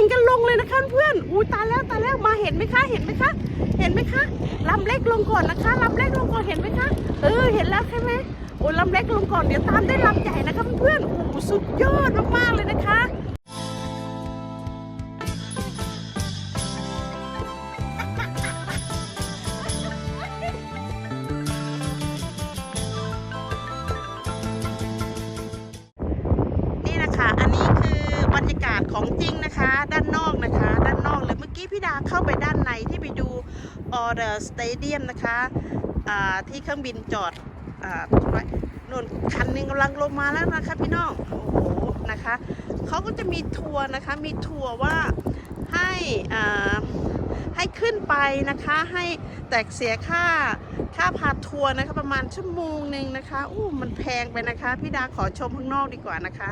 งกันลงเลยนะคะเพื่อนอู้ตายแล้วตายแล้วมาเห็นไหมคะ เห็นไหมคะ เห็นไหมคะลำเล็กลงก่อนนะคะลำเล็กลงก่อนเห็นไหมคะ เออเห็นแล้วใช่ไหมโอ้ลำเล็กลงก่อนเดี๋ยวตามได้ลำใหญ่นะคะเพื่อนโอ้สุดยอดมาก กี้พี่ดาเข้าไปด้านในที่ไปดูออเดอร์สเตเดียมนะคะที่เครื่องบินจอดอ่าไว้นู่นคันหนึงกำลังลงมาแล้วนะคะพี่น้อง โอ้โห นะคะเขาก็จะมีทัวร์นะคะ มีทัวร์ว่าให้ให้ขึ้นไปนะคะ ให้แตกเสียค่าค่าพาทัวร์นะคะประมาณชั่วโมงหนึ่งนะคะอู้มันแพงไปนะคะพี่ดาขอชมข้างนอกดีกว่านะคะ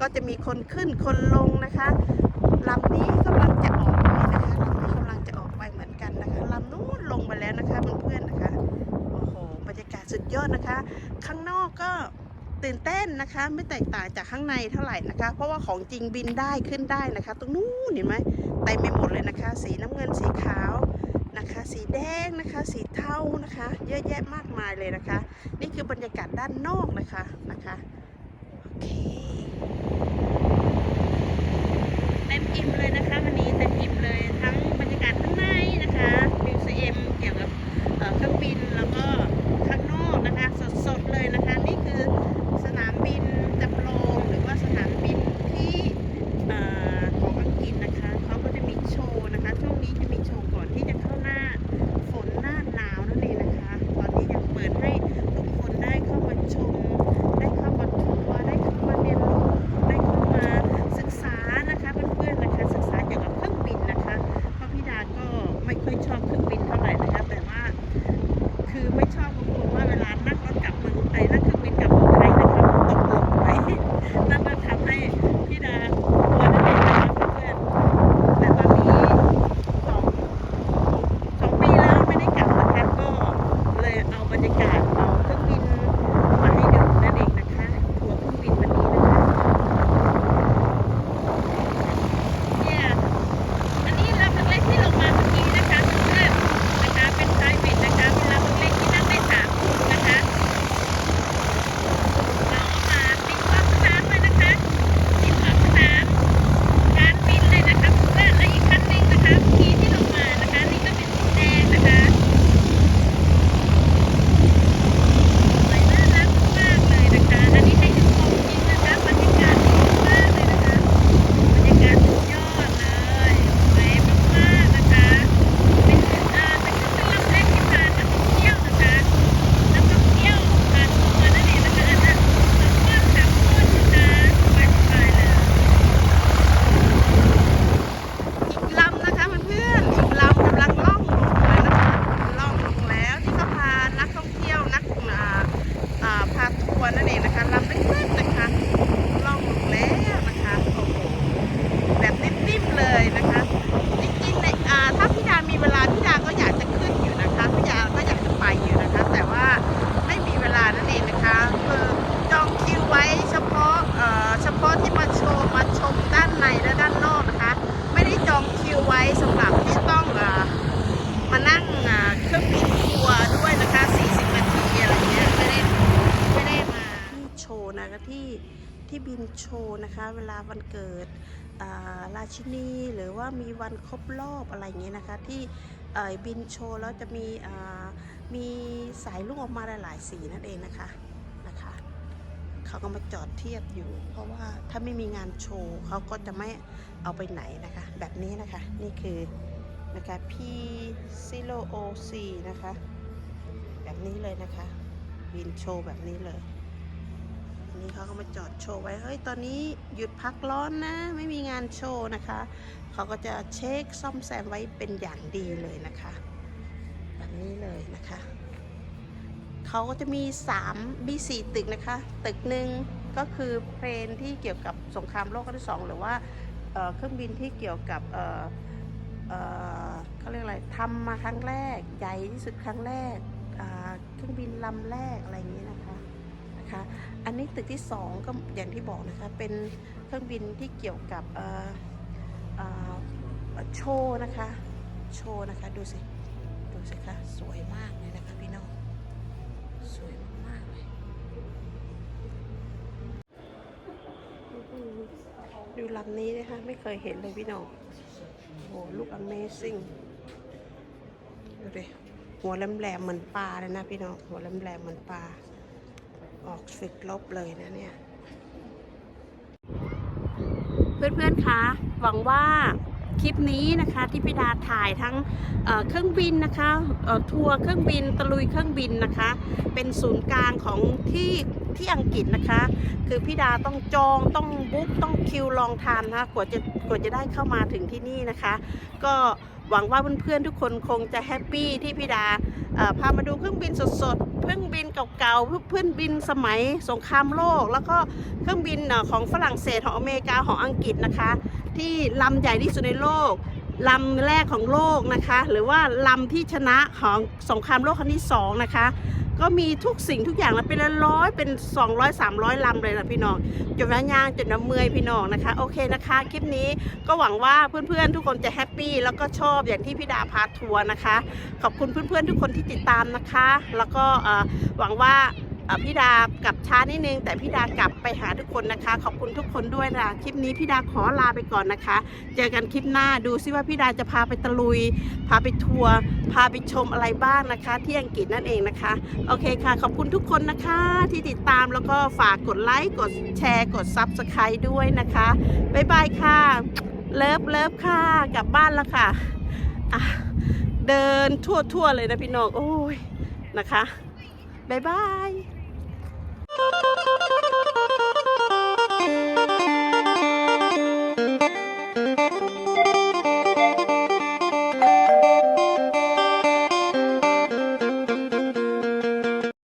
ก็จะมีคนขึ้นคนลงนะคะลำนี้กำลังจะ สุดยอดนะคะ ข้างนอกก็ตื่นเต้นนะคะ ไม่แตกต่างจากข้างในเท่าไหร่นะคะ เพราะว่าของจริงบินได้ขึ้นได้นะคะ ตรงนู้นเห็นไหมเต็มไปหมดเลยนะคะ สีน้ำเงินสีขาวนะคะ สีแดงนะคะ สีเทานะคะ เยอะแยะมากมายเลยนะคะ นี่คือบรรยากาศด้านนอกนะคะนะคะโอเคเต็มอิ่มเลยนะคะวันนี้เต็มอิ่มเลยทั้ง โชว์นะคะ เวลาวันเกิดอ่าราชินีหรือว่ามีวันครบรอบอะไรเงี้ยนะคะ ที่บินโชว์แล้วจะมีมีสายลูกออกมาหลายๆสีนั่นเองนะคะนะคะเขาก็มาจอดเทียบอยู่ เพราะว่าถ้าไม่มีงานโชว์เขาก็จะไม่เอาไปไหนนะคะ แบบนี้นะคะนี่คือนะคะ P 0 O C นะคะ แบบนี้เลยนะคะ บินโชว์แบบนี้เลย นี้เขาก็มาจอดโชว์ไว้เฮ้ยตอนนี้หยุดพักร้อนนะ ไม่มีงานโชว์นะคะเขาก็จะเช็คซ่อมแซมไว้เป็นอย่างดีเลยนะคะ แบบนี้เลยนะคะเขาก็จะมี3มี4ตึกนะคะ ตึกหนึ่งก็คือเพลนที่เกี่ยวกับสงครามโลกครั้งที่สองหรือว่าเครื่องบินที่เกี่ยวกับเขาเรียกอะไรทำมาครั้งแรก ใหญ่ที่สุดครั้งแรกเครื่องบินลำแรกอะไรอย่างนี้นะ อันนี้ตึกที่สองก็อย่างที่บอกนะคะ เป็นเครื่องบินที่เกี่ยวกับโชว์นะคะ โชว์นะคะ ดูสิ ดูสิคะ สวยมากเลยนะคะพี่น้อง สวยมากเลย ดูลำนี้นะคะ ไม่เคยเห็นเลยพี่น้องโอ้โหลูก Amazing ดูดิหัวแหลมๆเหมือนปลาเลยนะพี่น้อง หัวแหลมๆเหมือนปลา ออกสึกลบเลยนะเนี่ย เพื่อนๆ คะ หวังว่าคลิปนี้นะคะที่พี่ดาถ่ายทั้งเเครื่องบินนะคะทัวร์เครื่องบินตะลุยเครื่องบินนะคะ เป็นศูนย์กลางของที่ที่อังกฤษนะคะ คือพี่ดาต้องจองต้องบุ๊กต้องคิวลองทานนะคะกว่าจะกว่าจะได้เข้ามาถึงที่นี่นะคะ ก็ หวังว่าเพื่อนๆทุกคนคงจะแฮปปี้ที่พี่ดาพามาดูเครื่องบินสดๆเครื่องบินเก่าๆเพื่อนบินสมัยสงครามโลก แล้วก็เครื่องบินของฝรั่งเศสของอเมริกาของอังกฤษนะคะ ที่ลำใหญ่ที่สุดในโลกลำแรกของโลกนะคะ หรือว่าลำที่ชนะของสงครามโลกครั้งที่สองนะคะ ก็มีทุกสิ่งทุกอย่างแล้วเป็นร้อยเป็น 200 300ลำเลยนะพี่น้องจนน้ำยางจนน้ำเมื่อยพี่น้องนะคะ โอเคนะคะ คลิปนี้ก็หวังว่าเพื่อนๆทุกคนจะแฮปปี้แล้วก็ชอบอย่างที่พี่ดาพาทัวร์นะคะ ขอบคุณเพื่อนๆทุกคนที่ติดตามนะคะ แล้วก็หวังว่า พี่ดากลับช้านิดนึง แต่พี่ดากลับไปหาทุกคนนะคะ ขอบคุณทุกคนด้วยนะคลิปนี้พี่ดาขอลาไปก่อนนะคะ เจอกันคลิปหน้าดูซิว่าพี่ดาจะพาไปตะลุย พาไปทัวร์พาไปชมอะไรบ้างนะคะ ที่อังกฤษนั่นเองนะคะ โอเคค่ะ ขอบคุณทุกคนนะคะ ที่ติดตามแล้วก็ฝากกดไลค์กดแชร์ กด Subscribe ด้วยนะคะบ๊ายบายค่ะเลิฟเลิฟค่ะกลับบ้านแล้วค่ะะเดินทั่วๆเลยนะพี่น้องโอ้ยนะคะบ๊ายบาย Thank you.